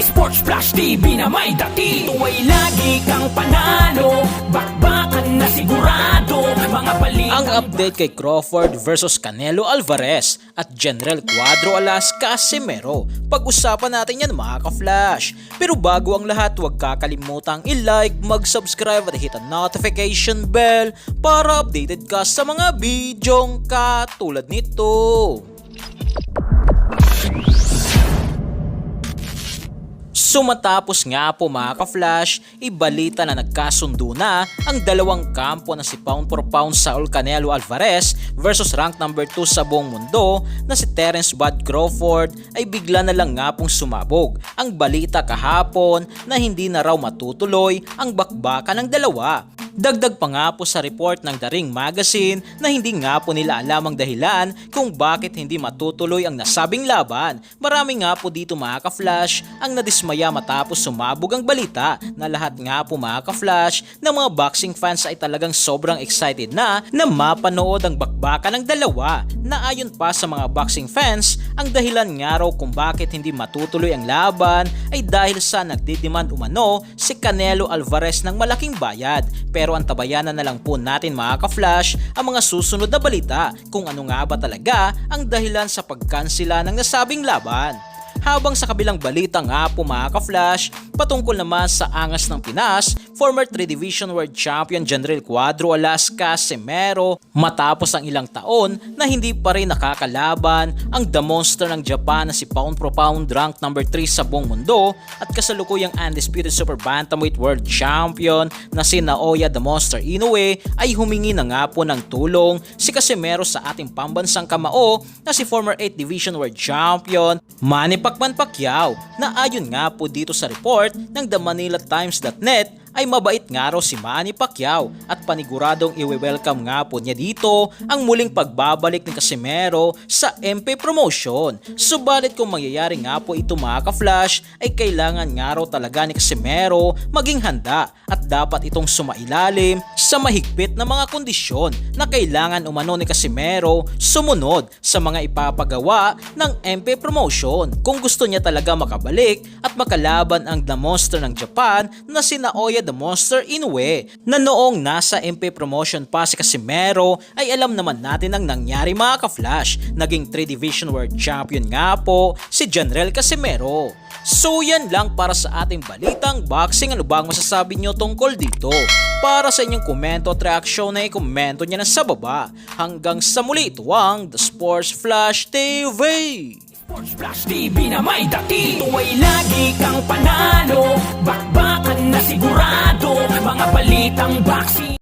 Sports Flash TV na may dati Tuway lagi kang panalo Bakbakan na sigurado Mga balita Ang update kay Crawford versus Canelo Alvarez at General Cuadro Alas Casimero. Pag-usapan natin yan mga ka-flash. Pero bago ang lahat, huwag kakalimutang i-like, mag-subscribe at hit ang notification bell para updated ka sa mga bidyong katulad nito. Sumatapos nga po mga ka-flash, ibalita na nagkasundo na ang dalawang kampo na si pound for pound Saul Canelo Alvarez versus rank number 2 sa buong mundo na si Terence Bud Crawford ay bigla na lang nga pong sumabog. Ang balita kahapon na hindi na raw matutuloy ang bakbakan ng dalawa. Dagdag pa nga po sa report ng The Ring Magazine na hindi nga po nila alam ang dahilan kung bakit hindi matutuloy ang nasabing laban. Marami nga po dito mga ka-flash ang nadismaya matapos sumabog ang balita na lahat nga po mga ka-flash ng mga boxing fans ay talagang sobrang excited na na mapanood ang bakbakan ng dalawa na ayon pa sa mga boxing fans ang dahilan nga raw kung bakit hindi matutuloy ang laban ay dahil sa nagdidemand umano si Canelo Alvarez ng malaking bayad pero antabayanan na lang po natin mga ka-flash ang mga susunod na balita kung ano nga ba talaga ang dahilan sa pagkansila ng nasabing laban. Habang sa kabilang balita nga po mga ka-flash, patungkol naman sa angas ng Pinas, former 3 Division World Champion General Cuadro Alas Casimero matapos ang ilang taon na hindi pa rin nakakalaban ang The Monster ng Japan na si pound pro pound rank number 3 sa buong mundo at kasalukuyang undisputed super bantamweight world champion na si Naoya The Monster Inoue ay humingi na nga po ng tulong si Casimero sa ating pambansang kamao na si former 8 Division World Champion Manny Pacman Pacquiao na ayon nga po dito sa report ng The Manila Times.net ay mabait nga raw si Manny Pacquiao at paniguradong iwe-welcome nga po niya dito ang muling pagbabalik ni Casimero sa MP Promotion. Subalit kung mangyayari nga po ito mga ka-flash ay kailangan nga raw talaga ni Casimero maging handa at dapat itong sumailalim sa mahigpit na mga kondisyon na kailangan umano ni Casimero sumunod sa mga ipapagawa ng MP Promotion kung gusto niya talaga makabalik at makalaban ang The Monster ng Japan na si Naoya The Monster Inoue na noong nasa MP Promotion pa si Casimero ay alam naman natin ang nangyari mga ka-flash. Naging 3 Division World Champion nga po si General Casimero. So yan lang para sa ating balitang boxing. Ano ba ang masasabi nyo tungkol dito? Para sa inyong komento at reaksyon ay komento nyo na sa baba. Hanggang sa muli ito ang The Sports Flash TV. Sports Flash TV na may dati Tuway lagi kang panalo Bakbakan na sigurado Mga balitang boxing